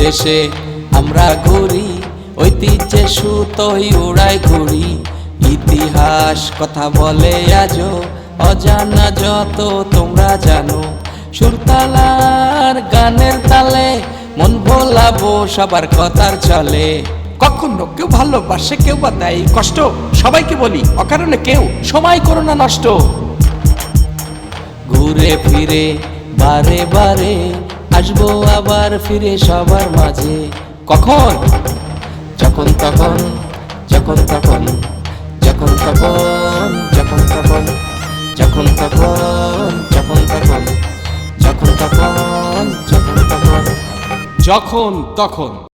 দেশে আমরা ঘুরি ঐতিহ্যে সুতোই উড়াই ঘুরি। ইতিহাস কথা বলে আজও অজানা যত তোমরা জানো। সুরতালার গানের তালে মন ভোলাবো সবার কথার চলে। কখনো কেউ ভালোবাসে কেউ বা দেয় কষ্ট। সবাইকে বলি অকারণে কেউ সময় করো না নষ্ট। ঘুরে ফিরে বারে বারে আসব আবার ফিরে সবার মাঝে। কখন? যখন তখন যখন তখন যখন তখন যখন তখন যখন তখন যখন তখন যখন তখন যখন তখন। যখন তখন।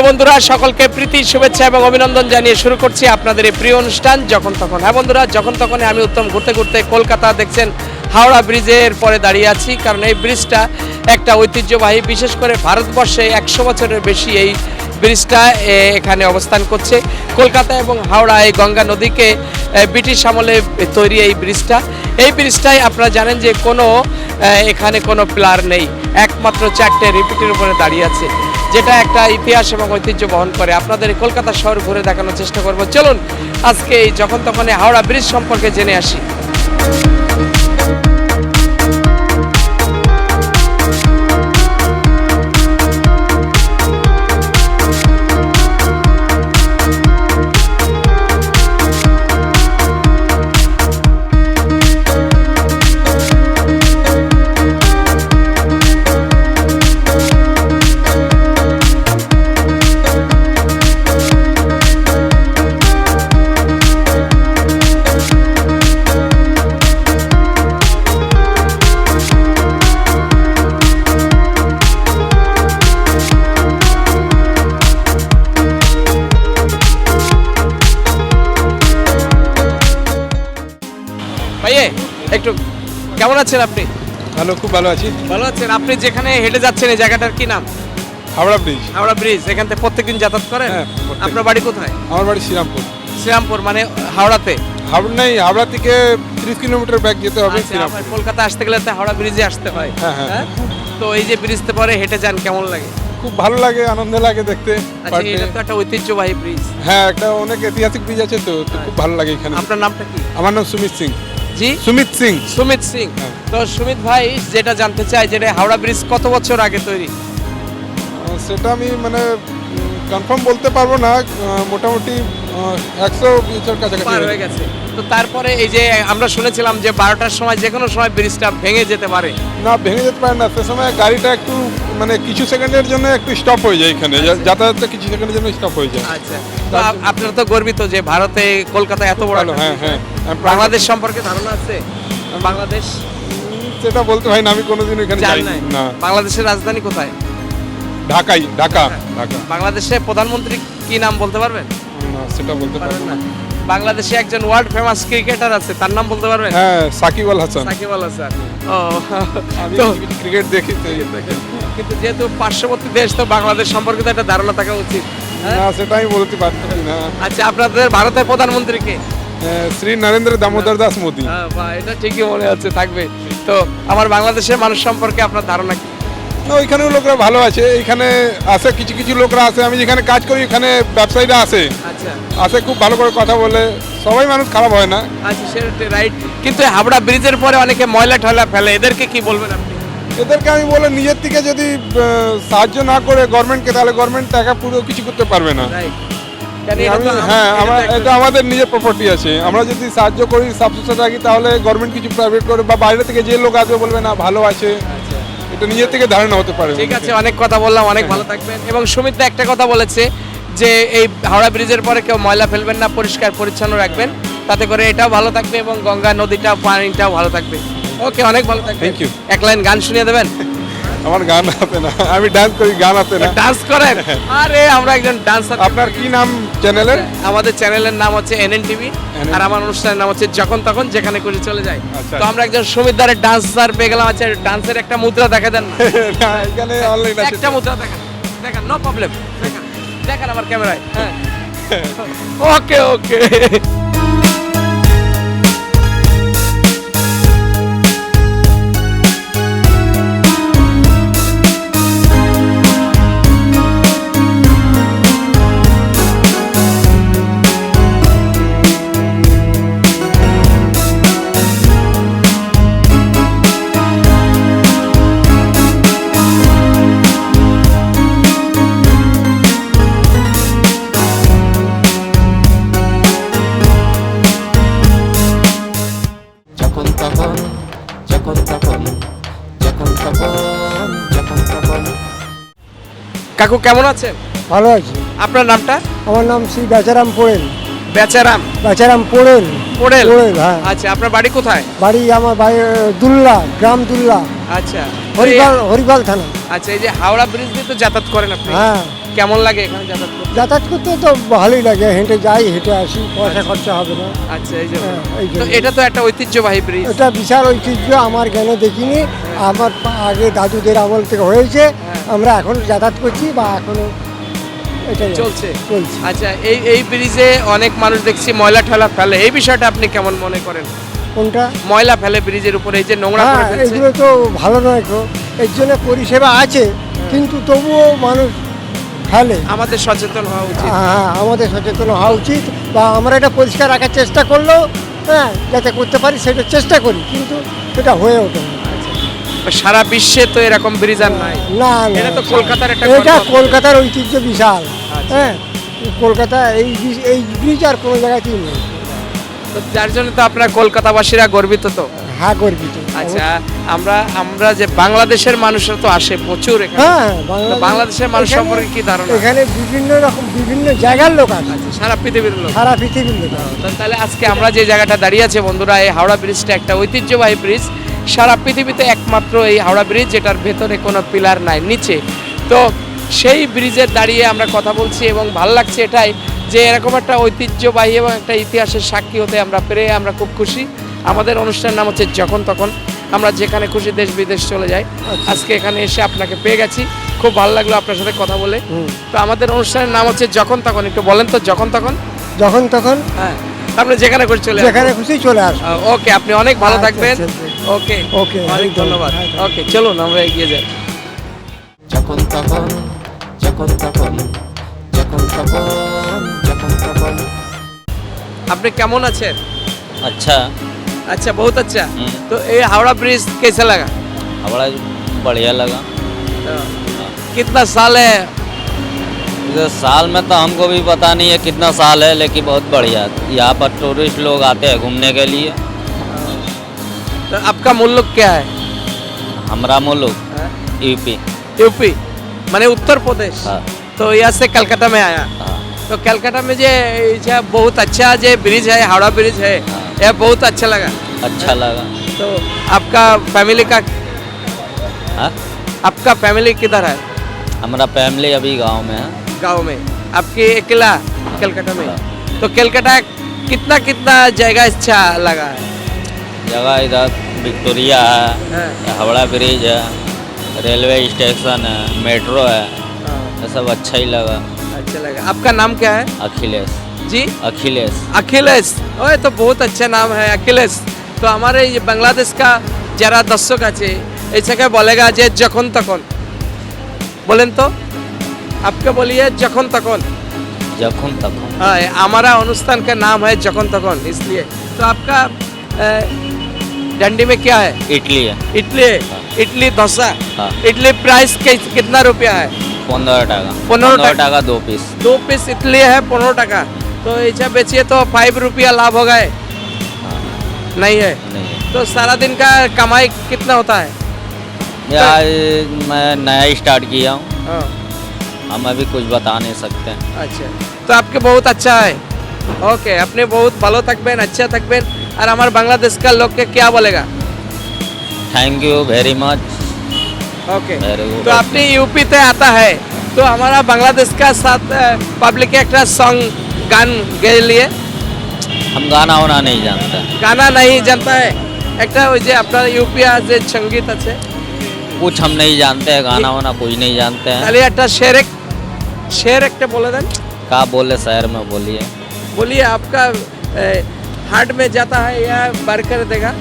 প্রিয় বন্ধুরা, সকলকে প্রীতি, শুভেচ্ছা এবং অভিনন্দন জানিয়ে শুরু করছি আপনাদের এই প্রিয় অনুষ্ঠান যখন তখন। হ্যাঁ বন্ধুরা, যখন তখন আমি উত্তম ঘুরতে ঘুরতে কলকাতা দেখছেন, হাওড়া ব্রিজের পরে দাঁড়িয়ে আছি, কারণ এই ব্রিজটা একটা ঐতিহ্যবাহী, বিশেষ করে ভারতবর্ষে একশো বছরের বেশি এই ব্রিজটা এখানে অবস্থান করছে। কলকাতা এবং হাওড়া এই গঙ্গা নদীকে ব্রিটিশ আমলে তৈরি এই ব্রিজটা। এই ব্রিজটাই আপনারা জানেন যে কোনো এখানে কোনো প্লার নেই। একমাত্র চারটে রিপিটের উপরে দাঁড়িয়ে আছে। যেটা একটা ইতিহাস এবং ঐতিহ্য বহন করে। আপনাদের কলকাতা শহর ঘুরে দেখানোর চেষ্টা করব। চলুন, আজকে এই যখন তখন হাওড়া ব্রিজ সম্পর্কে জেনে আসি। একটু কেমন আছেন আপনি? ভালো খুব ভালো আছি। ভালো আছেন? আপনি যেখানে হেঁটে যাচ্ছেন এই জায়গাটার কি নাম? হাওড়া ব্রিজ। হাওড়া ব্রিজ এখান থেকে প্রত্যেকদিন যাতায়াত করেন? হ্যাঁ, প্রত্যেক- আপনার বাড়ি কোথায়? আমার বাড়ি শ্রীরামপুর। শ্রীরামপুর মানে হাওড়াতে? হাওড়া নেই হাওড়া থেকে তিরিশ কিলোমিটার ব্যাক যেতে হবে আচ্ছা, শ্রীরামপুর। কলকাতা আসতে গেলে তো হাওড়া ব্রিজে আসতে হয়। হ্যাঁ, হ্যাঁ, হ্যাঁ? তো এই যে ব্রিজতে পরে হেঁটে যান কেমন লাগে? খুব ভালো লাগে আনন্দ লাগে দেখতে আচ্ছা এটা তো একটা ঐতিহ্যবাহী ব্রিজ। হ্যাঁ একটা অনেক ঐতিহাসিক ব্রিজ আছে তো তো খুব ভালো লাগে এখানে। আপনার নামটা কি? আমার নাম সুমিত সিং। জি? সুমিত সিং। সুমিত সিং। তো সুমিত ভাই যেটা জানতে চাই যেটা হাওড়া ব্রিজ কত বছর আগে তৈরি? সেটা আমি মানে কনফার্ম বলতে পারব না। মোটামুটি একশো বছর কাছাকাছি হয়ে গেছে। তো তারপরে এই যে আমরা শুনেছিলাম যে বারোটার সময় যে কোনো সময় ব্রিজটা ভেঙে যেতে পারে। না ভেঙে যেতে পারে না। সে সময় গাড়িটা একটু মানে কিছু সেকেন্ডের জন্য একটু স্টপ হয়ে যায় এখানে। যাতায়াতটা কিছু সেকেন্ডের জন্য স্টপ হয়ে যায়। আচ্ছা। আপনারা তো গর্বিত যে ভারতে কলকাতা এত বড় হ্যাঁ হ্যাঁ। বাংলাদেশ সম্পর্কে ধারণা আছে? বাংলাদেশ? সেটা বলতে হয় না আমি কোনোদিন এখানে যাই না। বাংলাদেশের রাজধানী কোথায়? ঢাকাই ঢাকা ঢাকা। বাংলাদেশের প্রধানমন্ত্রী কি নাম বলতে পারবেন? না, সেটা বলতে পারবেন না। বাংলাদেশে একজন ওয়ার্ল্ড ফেমাস ক্রিকেটার আছে তার নাম বলতে পারবেন? হ্যাঁ সাকিব আল হাসান। সাকিব আল হাসান। ও। আমি ক্রিকেট দেখি তো কিন্তু যেহেতু পার্শ্ববর্তী দেশ তো বাংলাদেশ সম্পর্কে তো একটা ধারণা থাকা উচিত। হ্যাঁ? না সেটা আমি বলতে পারছি না। আচ্ছা আপনাদের ভারতের প্রধানমন্ত্রী কে? শ্রী নরেন্দ্র দামোদর দাস মোদী। হ্যাঁ, এটা ঠিকই মনে হচ্ছে থাকবে। তো আমার বাংলাদেশের মানুষ সম্পর্কে আপনার ধারণা কি? না ওইখানেও লোকরা ভালো আছে এখানে আসে কিছু কিছু লোকরা আছে আমি যেখানে কাজ করি এখানে ব্যবসায়ীরা আসে আচ্ছা। আসে খুব ভালো করে কথা বলে সবাই মানুষ খারাপ হয় না। আচ্ছা রাইট কিন্তু এই হাবড়া ব্রিজের পরে অনেকে ময়লা টয়লা ফেলে এদেরকে কি বলবেন আপনি? এদেরকে আমি বলে নিজের থেকে যদি সাহায্য না করে গভর্নমেন্টকে তাহলে গভর্নমেন্ট টাকা পুরো কিছু করতে পারবে না। হ্যাঁ আমার এটা আমাদের নিজের প্রপার্টি আছে। আমরা যদি সাহায্য করি রাখি তাহলে গভর্নমেন্ট কিছু প্রাইভেট করে বা বাইরে থেকে যে লোক আসবে বলবে না ভালো আছে। এটা নিজের থেকে ধারণা হতে পারে। ঠিক আছে অনেক কথা বললাম অনেক ভালো থাকবেন। এবং একটা কথা বলেছে যে এই হাওড়া ব্রিজের পরে কেউ ময়লা ফেলবেন না পরিষ্কার পরিচ্ছন্ন রাখবেন। তাতে করে এটাও ভালো থাকবে এবং গঙ্গা নদীটা পানিটাও ভালো থাকবে। ওকে অনেক ভালো থাকবে Thank you. এক লাইন গান শুনিয়ে দেবেন? আমার গান হাতে না। আমি ডান্স করি গান হাতে না। ডান্স করেন? আরে আমরা একজন ডান্সার আপনার কি নাম চ্যানেলের আমাদের চ্যানেলের নাম হচ্ছে এনএন টিভি আর আমার অনুষ্ঠানের নাম হচ্ছে যখন তখন যেখানে করে চলে যায়। আচ্ছা। তো আমরা একজন সুমিতদারের ডান্সার পেয়ে গেলাম আচ্ছা ডান্সের একটা মুদ্রা দেখা দেন না, এখানে অনলাইন আছে। একটা মুদ্রা দেখান দেখান নো প্রবলেম দেখান দেখান আমার ক্যামেরায় হ্যাঁ। ওকে ওকে যখন তখন যখন তখন যখন তখন। কাকু কেমন আছেন? ভালো আছি। আপনার নামটা? আমার নাম শ্রী বেচারাম পোড়েল। বেচারাম? বেচারাম পোড়েল। পোড়েল? পোড়েল হ্যাঁ। আচ্ছা আপনার বাড়ি কোথায়? বাড়ি আমার বাড়ি দুল্লা গ্রাম দুল্লা। আচ্ছা। হরিপাল হরিপাল থানা। আচ্ছা এই যে হাওড়া ব্রিজ দিয়ে তো যাতায়াত করেন আপনি। হ্যাঁ। কেমন লাগে এখানে যাতায়াত করতে? যাতায়াত করতে তো ভালোই লাগে হেঁটে যাই হেঁটে আসি পয়সা খরচা হবে না। আচ্ছা এই যে হ্যাঁ, এই তো জন্য। এটা তো একটা ঐতিহ্যবাহী ব্রিজ এটা বিশাল ঐতিহ্য আমার জ্ঞানে দেখিনি। আমার পা- আগে দাদুদের আমল থেকে হয়েছে হ্যাঁ। আমরা এখন যাতায়াত করছি বা এখনও এটাই চলছে। চলছে। আচ্ছা এই এই ব্রিজে অনেক মানুষ দেখছি ময়লা ঠেলা ফেলে। এই বিষয়টা আপনি কেমন মনে করেন? কোনটা? ময়লা ফেলে ব্রিজের উপরে এই যে নোংরা করে হ্যাঁ ফেলছে। এগুলো তো ভালো নয় তো এর জন্য পরিষেবা আছে কিন্তু তবুও মানুষ ফেলে আমাদের সচেতন হওয়া উচিত। হ্যাঁ আমাদের সচেতন হওয়া উচিত বা আমরা এটা পরিষ্কার রাখার চেষ্টা করলেও হ্যাঁ যাতে করতে পারি সেটা চেষ্টা করি কিন্তু সেটা হয়ে ওঠে না। সারা বিশ্বে তো এরকম ব্রিজ আর নাই। না এটা তো কলকাতার একটা এটা। কলকাতার ঐতিহ্য বিশাল। আচ্ছা। হ্যাঁ কলকাতা এই এই ব্রিজ আর কোনো জায়গাতেই নেই। তো যার জন্য তো আপনারা কলকাতাবাসীরা গর্বিত তো। হ্যাঁ গর্বিত আচ্ছা আমরা আমরা যে বাংলাদেশের মানুষরা তো আসে প্রচুর এখানে। হ্যাঁ বাংলাদেশের মানুষ সম্পর্কে কি ধারণা? এখানে বিভিন্ন রকম বিভিন্ন জায়গার লোক আছে। সারা পৃথিবীর লোক। সারা পৃথিবীর লোক তাহলে আজকে আমরা যে জায়গাটা দাঁড়িয়ে আছে বন্ধুরা এই হাওড়া ব্রিজটা একটা ঐতিহ্যবাহী ব্রিজ। সারা পৃথিবীতে একমাত্র এই হাওড়া ব্রিজ যেটার ভেতরে কোনো পিলার নাই নিচে। তো সেই ব্রিজের দাঁড়িয়ে আমরা কথা বলছি এবং ভালো লাগছে এটাই যে এরকম একটা ঐতিহ্যবাহী এবং একটা ইতিহাসের সাক্ষী হতে আমরা পেরে আমরা খুব খুশি। আমাদের অনুষ্ঠানের নাম হচ্ছে যখন তখন। আমরা যেখানে খুশি দেশ বিদেশ চলে যাই। আচ্ছা। আজকে এখানে এসে আপনাকে পেয়ে গেছি। খুব ভালো লাগল আপনার সাথে কথা বলে। তো আমাদের অনুষ্ঠানের নাম হচ্ছে যখন তখন। একটু বলেন তো যখন তখন? যখন তখন? হ্যাঁ। আপনি যেখানে খুশি চলে যেখানে খুশি চলে আসুন ওকে আপনি অনেক ভালো আচ্ছা, থাকবেন। আচ্ছা, ওকে ওকে অনেক হ্যাঁ, ধন্যবাদ। ওকে চলুন আমরা এগিয়ে যাই। যখন তখন যখন তখন যখন তখন যখন তখন। আপনি কেমন আছেন? আচ্ছা। अच्छा बहुत अच्छा। हम्म। तो ये हावड़ा ब्रिज कैसा लगा? हावड़ा बढ़िया लगा। तो, कितना साल है? साल में तो हमको भी पता नहीं है कितना साल है लेकिन बहुत बढ़िया। यहाँ पर टूरिस्ट लोग आते हैं घूमने के लिए। तो आपका मुल्क क्या है? हमारा मुल्क यूपी यूपी मैंने उत्तर प्रदेश? हाँ। तो यहाँ से कलकत्ता में आया। हाँ। तो कलकत्ता में जो जो बहुत अच्छा जो ब्रिज है हावड़ा ब्रिज है। हाँ। यह बहुत अच्छा लगा। अच्छा लगा। तो आपका फैमिली का हाँ? आपका फैमिली किधर है? हमारा फैमिली अभी गाँव में है। गाँव में। आपके अकेला कलकत्ता में। तो कलकत्ता कितना कितना जगह अच्छा लगा? है जगह इधर विक्टोरिया है हाँ, हावड़ा ब्रिज है रेलवे स्टेशन है मेट्रो है। हाँ, ये सब अच्छा ही लगा। अच्छा लगा। आपका नाम क्या है? अखिलेश। जी? अखिलेश। अखिलेश। ओए तो बहुत अच्छा नाम है अखिलेश। तो हमारे ये बांग्लादेश का जरा दर्शक आज ऐसा क्या बोलेगा जे जखन तखन? বলেন तो? आपके बोलिए जखन तखन। जखन तखन। हाँ हमारा अनुष्ठान का नाम है जखन तखन इसलिए। तो आपका डंडी में क्या है? इडली है। इडली हाँ। इडली डोसा? हाँ। इडली प्राइस कितना रुपया है? पंद्रह टाका। पंद्रह टाका। दो पीस। दो पीस इडली है पंद्रह टाका। तो ऐसा बेचिए तो फाइव रुपया लाभ हो। गए नहीं है? नहीं तो सारा दिन का कमाई कितना होता है? यार तो, मैं नया स्टार्ट किया हूँ। हाँ। हम अभी कुछ बता नहीं सकते। हैं अच्छा। तो आपके बहुत अच्छा है। ओके अपने बहुत भलो तक थकबेन अच्छा तक थकबेन और हमारे बांग्लादेश का लोग के क्या बोलेगा? Thank you very much okay तो आपने यूपी से आता है। तो हमारा बांग्लादेश का साथ पब्लिक एक्ट्रेस सॉन्ग गान गे लिए हम गाना वाना नहीं जानते গানা नहीं जानता है একটা ওই যে আপনার ইউপি যে সঙ্গীত আছে कुछ हम नहीं जानते हैं गाना वाना कुछ नहीं जानते हैं তাহলে একটা শের এক শের একটা বলে দেন क्या बोले शहर में बोलिए बोलिए आपका हार्ट में जाता है या बर कर देगा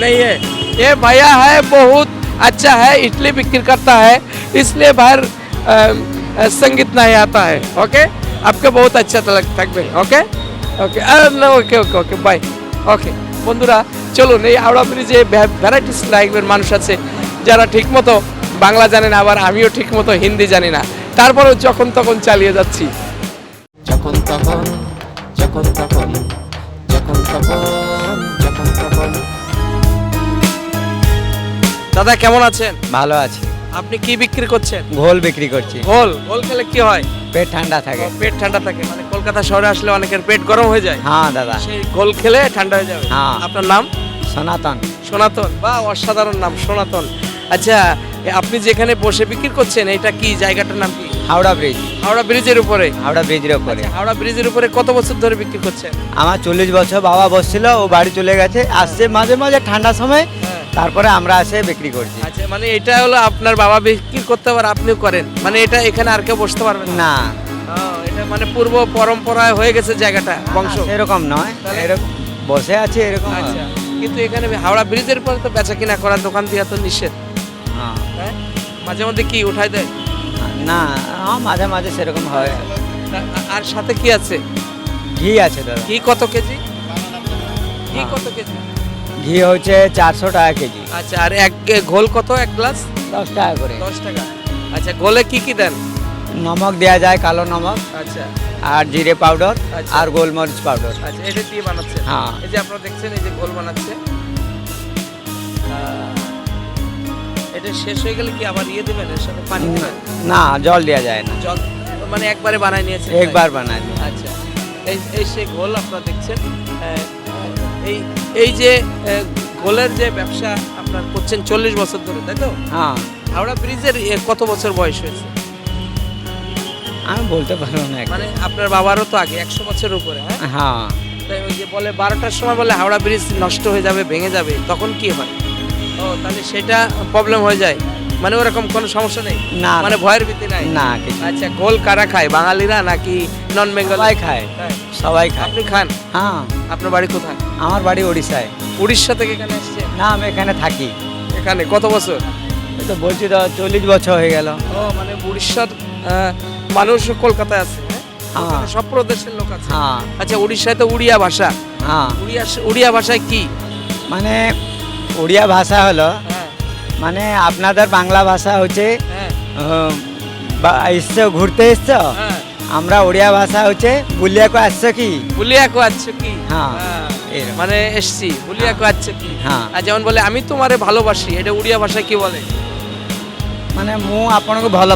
नहीं है ये भैया है बहुत अच्छा है इडली बिक्री करता है इसलिए बाहर अ, अ, संगीत नहीं आता है ओके আপকে বহুত আচ্ছা থাকবে ওকে ওকে ওকে ওকে ওকে বাই ওকে বন্ধুরা চলুন এই হাওড়া ব্রিজে ভ্যারাইটিস লাইফের মানুষ আছে যারা ঠিকমতো বাংলা জানে না আবার আমিও ঠিকমতো হিন্দি জানি না তারপরেও যখন তখন চালিয়ে যাচ্ছি যখন তখন যখন তখন যখন তখন যখন তখন দাদা কেমন আছেন? ভালো আছি। আপনি কি বিক্রি করছেন? ঘোল বিক্রি করছি। ঘোল? ঘোল খেলে কি হয়? পেট ঠান্ডা থাকে। পেট ঠান্ডা থাকে মানে কলকাতা শহরে আসলে অনেকের পেট গরম হয়ে যায়। হ্যাঁ দাদা। সেই ঘোল খেলে ঠান্ডা হয়ে যাবে। হ্যাঁ। আপনার নাম? সনাতন। সনাতন বা অসাধারণ নাম সনাতন। আচ্ছা আপনি যেখানে বসে বিক্রি করছেন এটা কি জায়গাটার নাম কি? হাওড়া ব্রিজ। হাওড়া ব্রিজের উপরে। হাওড়া ব্রিজের ওপরে আচ্ছা, হাওড়া ব্রিজের উপরে কত বছর ধরে বিক্রি করছেন? আমার চল্লিশ বছর বাবা বসছিল ও বাড়ি চলে গেছে আসছে মাঝে মাঝে ঠান্ডার সময় হ্যাঁ। তারপরে আমরা আসে বিক্রি করছি। আচ্ছা মানে এটা হলো আপনার বাবা বিক্রি করতে পারে আপনিও করেন? মানে এটা এখানে আর কেউ বসতে পারবে না? এটা মানে পূর্ব পরম্পরায় হয়ে গেছে জায়গাটা বংশ? এরকম নয়। এরকম বসে আছে এরকম আচ্ছা কিন্তু এখানে হাওড়া ব্রিজের পরে তো বেচা কিনা করার দোকান দিয়ে তো নিষেধ। হ্যাঁ। মাঝে মধ্যে কি উঠাই দেয়? না মাঝে মাঝে সেরকম হয়। আর সাথে কি আছে? ঘি আছে দাদা। ঘি কত কেজি? ঘি কত কেজি? ঘি হচ্ছে চারশো টাকা কেজি। আচ্ছা আর এক ঘোল কত এক গ্লাস? দশ টাকা করে। দশ টাকা। আচ্ছা ঘোলে কি কি দেন? নমক দেওয়া যায় কালো নমক আচ্ছা। আর জিরে পাউডার আচ্ছা। আর গোলমরিচ পাউডার। আচ্ছা এটা দিয়ে বানাচ্ছে হ্যাঁ। এই যে আপনারা দেখছেন এই যে ঘোল বানাচ্ছে। এটা শেষ হয়ে গেলে কি আবার ইয়ে দেবেন এর সাথে পানি দেবেন? না জল দেওয়া যায় না। জল মানে একবারে বানাই নিয়েছেন তাই? একবার বানাই আচ্ছা। এই এই সেই ঘোল আপনারা দেখছেন এই এই যে গোলের যে ব্যবসা আপনার করছেন চল্লিশ বছর ধরে তাই তো? হ্যাঁ। হাওড়া ব্রিজের কত বছর বয়স হয়েছে? আমি বলতে পারব না মানে আপনার বাবারও তো আগে একশো বছরের উপরে হ্যাঁ? হ্যাঁ। তাই ওই যে বলে বারোটার সময় বলে হাওড়া ব্রিজ নষ্ট হয়ে যাবে ভেঙে যাবে তখন কি হয়? ও তাহলে সেটা প্রবলেম হয়ে যায়। মানে ওরকম কোনো সমস্যা নেই? না, মানে ভয়ের ভিত্তি নাই? না আচ্ছা গোল কারা খায়? বাঙালিরা নাকি নন বেঙ্গল খায়। সবাই খায় আপনি খান? হ্যাঁ। আপনার বাড়ি কোথায়? আমার বাড়ি ওড়িশায়। উড়িষ্যা থেকে এখানে এসেছে না আমি এখানে থাকি। এখানে? কত বছর? এই তো বলছি তো চল্লিশ বছর হয়ে গেল। ও মানে উড়িষ্যার আহ, মানুষ কলকাতায় আছে হ্যাঁ? হ্যাঁ। কলকাতায় সব প্রদেশের লোক আছে। হ্যাঁ। আচ্ছা উড়িষ্যায় তো উড়িয়া ভাষা। হ্যাঁ। উড়িয়া উড়িয়া ভাষায় কি? মানে ওড়িয়া ভাষা হলো হ্যাঁ। মানে আপনাদের বাংলা ভাষা হচ্ছে হ্যাঁ। উম, বা এসছো ঘুরতে এসছো? হ্যাঁ। আমরা ওড়িয়া ভাষা হচ্ছে বুলিয়াকু আসছো কি বুলিয়াকু আসছো কি হ্যাঁ, হ্যাঁ মানে এসছি বুলিয়াকু আসছো কি হ্যাঁ। আর যেমন বলে আমি তোমারে ভালোবাসি এটা ওড়িয়া ভাষায় কি বলে? মানে মু আপনাকে ভালো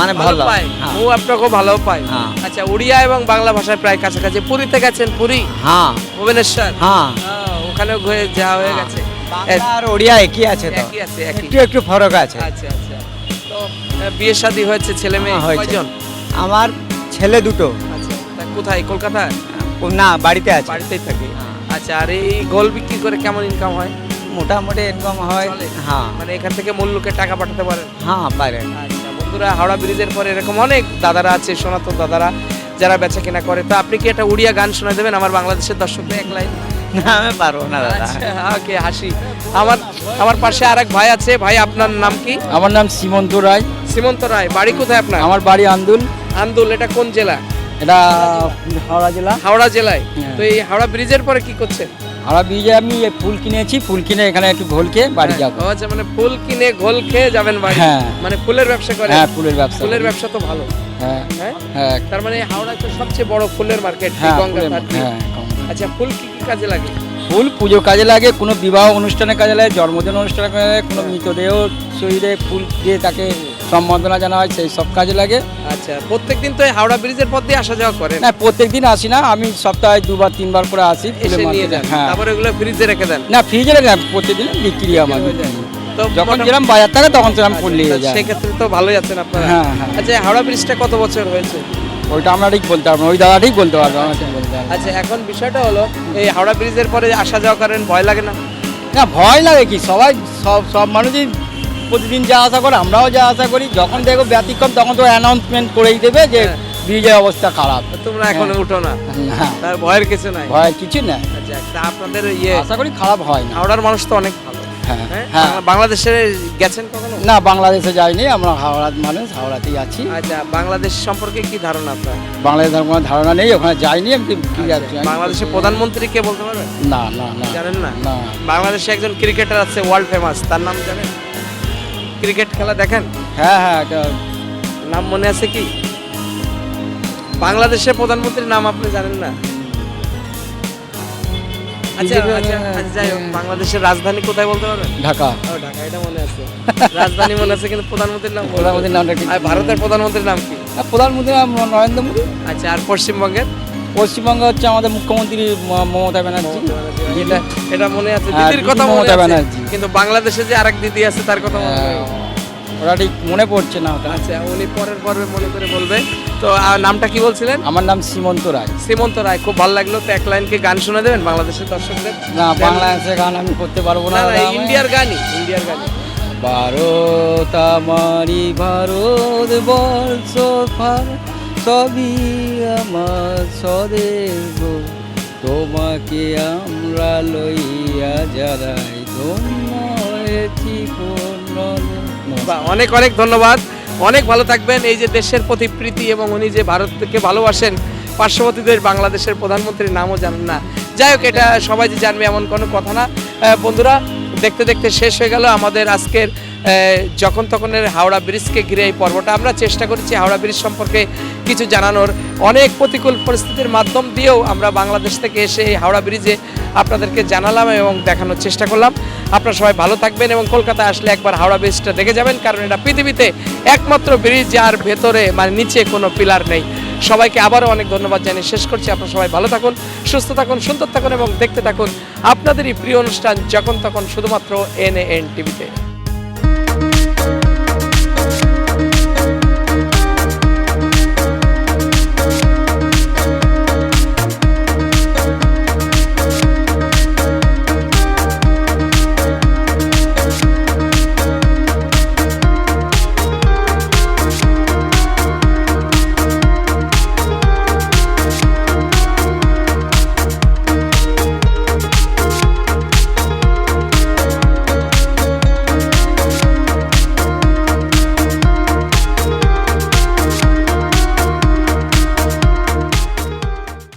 মানে ভালো পাই হ্যাঁ। মু আপনাকে ভালো পাই হ্যাঁ। আচ্ছা ওড়িয়া এবং বাংলা ভাষায় প্রায় কাছাকাছি। পুরীতে গেছেন? পুরী? হ্যাঁ। ভুবনেশ্বর? হ্যাঁ। ওখানে ঘুরে যাওয়া হয়ে গেছে। আর ওড়িয়া একই আছে তো? একই আছে একটু একটু ফরক আছে। আচ্ছা আচ্ছা। তো বিয়ে শাদী হয়েছে ছেলে মেয়ে কয়জন? আমার ছেলে দুটো। আচ্ছা তা কোথায়? কলকাতায়? না বাড়িতে আছে। বাড়িতেই থাকে। আচ্ছা আর এই গোল বিক্রি করে কেমন ইনকাম হয়? মোটামুটি ইনকাম হয় হ্যাঁ। মানে এখান থেকে মূল লোকে টাকা পাঠাতে পারেন হ্যাঁ পারে। আচ্ছা বন্ধুরা হাওড়া ব্রিজের পরে এরকম অনেক দাদারা আছে সনাতন দাদারা যারা বেচা কেনা করে। তো আপনি কি একটা উড়িয়া গান শোনা দেবেন? আমার বাংলাদেশের দর্শকদের এক লাইন। না আমি পারব না দাদা। আচ্ছা ওকে হাসি। আমার আমার পাশে আরেক ভাই আছে। ভাই আপনার নাম কি? আমার নাম সীমন্ত রায়। সীমন্ত রায় বাড়ি কোথায় আপনার? আমার বাড়ি আন্দুল। আন্দুল এটা কোন জেলা? এটা হাওড়া জেলা। হাওড়া জেলায়। হ্যাঁ। তো এই হাওড়া ব্রিজের পরে কি করছেন? হাওড়া ব্রিজে আমি ফুল কিনেছি ফুল কিনে এখানে একটু ঘোলকে বাড়ি হ্যাঁ, যাব। আচ্ছা মানে ফুল কিনে ঘোল খেয়ে যাবেন বাড়ি? হ্যাঁ। মানে ফুলের ব্যবসা করে হ্যাঁ ফুলের ব্যবসা ফুলের ব্যবসা তো ভালো। হ্যাঁ হ্যাঁ? তার মানে হাওড়া তো সবচেয়ে বড় ফুলের মার্কেট হ্যাঁ হ্যাঁ আচ্ছা ফুল কি কি কাজে লাগে? ফুল পুজো কাজে লাগে কোনো বিবাহ অনুষ্ঠানে কাজে লাগে জন্মদিন অনুষ্ঠানে কাজে লাগে কোনো মৃতদেহ শরীরে ফুল দিয়ে তাকে সম্বর্ধনা জানা হয় সেই সব কাজে লাগে। আচ্ছা প্রত্যেক দিন তো এই হাওড়া ব্রিজের পথ দিয়ে আসা যাওয়া করেন? না প্রত্যেক দিন আসি না আমি সপ্তাহে দুবার তিনবার করে আসি এসে নিয়ে যান হ্যাঁ। তারপরে এগুলো ফ্রিজে রেখে দেন? না ফ্রিজে রাখি না প্রত্যেকদিন বিক্রি তো যখন যেরকম বাজার থাকে তখন সেরকম নিয়ে আচ্ছা, যায়। সেক্ষেত্রে তো ভালোই আছেন আপনারা। হ্যাঁ, হ্যাঁ। আচ্ছা হাওড়া ব্রিজটা কত বছর হয়েছে? ওইটা আমরা ঠিক বলতে পারব ওই দাদা ঠিক বলতে পারব। আচ্ছা এখন বিষয়টা হলো এই হাওড়া ব্রিজের পরে আসা যাওয়া করেন ভয় লাগে না? না ভয় লাগে কি সবাই সব সব মানুষই প্রতিদিন যা আশা করে আমরাও যা আশা করি। যখন দেখো ব্যতিক্রম তখন তো অ্যানাউন্সমেন্ট করেই দেবে যে হ্যাঁ। ব্রিজের অবস্থা খারাপ। তোমরা এখন হ্যাঁ। উঠো না। তার ভয়ের কিছু নাই। ভয় কিছু না আচ্ছা আপনাদের ইয়ে আশা করি খারাপ হয় না। হাওড়ার মানুষ তো অনেক ভালো। হ্যাঁ বাংলাদেশে গেছেন কখনো? না বাংলাদেশে যাইনি। আমরা হাওড়ার মানুষ হাওড়াতেই আছি। আচ্ছা বাংলাদেশ সম্পর্কে কি ধারণা আপনার? বাংলাদেশের কোনো ধারণা নেই ওখানে যাইনি আমি কি যাচ্ছি বাংলাদেশের প্রধানমন্ত্রী কে বলতে পারবেন? না না না। জানেন না? না। বাংলাদেশে একজন ক্রিকেটার আছে ওয়ার্ল্ড ফেমাস তার নাম জানেন? ক্রিকেট খেলা দেখেন? হ্যাঁ হ্যাঁ নাম মনে আছে কি? বাংলাদেশের প্রধানমন্ত্রীর নাম আপনি জানেন না? আচ্ছা আচ্ছা আচ্ছা, বাংলাদেশের রাজধানী কোথায় বলতে পারবেন? ঢাকা। ও ঢাকা এটা মনে আছে। রাজধানী মনে আছে কিন্তু প্রধানমন্ত্রীর নাম প্রধানমন্ত্রীর নামটা আর ভারতের প্রধানমন্ত্রীর নাম কি? আর প্রধানমন্ত্রী নাম নরেন্দ্র মোদী। আচ্ছা আর পশ্চিমবঙ্গের? পশ্চিমবঙ্গ হচ্ছে আমাদের মুখ্যমন্ত্রী মমতা ব্যানার্জি। এটা এটা মনে আছে। হ্যাঁ, দিদির কথা মমতা ব্যানার্জি। কিন্তু বাংলাদেশে যে আরেক দিদি আছে তার কথা মনে হ্যাঁ, ওরা ঠিক মনে পড়ছে না ওটা। আচ্ছা উনি পরের পর্বে মনে করে বলবে। তো আর নামটা কি বলছিলেন? আমার নাম সীমন্ত রায়। শ্রীমন্ত রায় খুব ভালো লাগল। তো এক লাইন কি গান শোনা দেবেন বাংলাদেশের দর্শকদের? না বাংলাদেশের গান আমি করতে পারব না ইন্ডিয়ার গানই ইন্ডিয়ার গানই। ভারত আমারি ভারত বর্ষ ভার সবই আমার স্বদেব তোমাকে আমরা লইয়া যারাই ধন্য হয়েছি অনেক অনেক ধন্যবাদ। অনেক ভালো থাকবেন। এই যে দেশের প্রতি প্রীতি এবং উনি যে ভারতকে ভালোবাসেন পার্শ্ববর্তী দেশ বাংলাদেশের প্রধানমন্ত্রীর নামও জানেন না। যাই হোক, এটা সবাই যে জানবে এমন কোনো কথা না। বন্ধুরা, দেখতে দেখতে শেষ হয়ে গেল আমাদের আজকের যখন তখনের হাওড়া ব্রিজকে ঘিরে এই পর্বটা, আমরা চেষ্টা করেছি হাওড়া ব্রিজ সম্পর্কে কিছু জানানোর। অনেক প্রতিকূল পরিস্থিতির মাধ্যম দিয়েও আমরা বাংলাদেশ থেকে এসে এই হাওড়া ব্রিজে আপনাদেরকে জানালাম এবং দেখানোর চেষ্টা করলাম। আপনারা সবাই ভালো থাকবেন এবং কলকাতায় আসলে একবার হাওড়া ব্রিজটা দেখে যাবেন, কারণ এটা পৃথিবীতে একমাত্র ব্রিজ যার ভেতরে মানে নিচে কোনো পিলার নেই। সবাইকে আবারও অনেক ধন্যবাদ জানিয়ে শেষ করছি। আপনারা সবাই ভালো থাকুন, সুস্থ থাকুন, সুন্দর থাকুন এবং দেখতে থাকুন আপনাদেরই প্রিয় অনুষ্ঠান যখন তখন শুধুমাত্র এন এন টিভিতে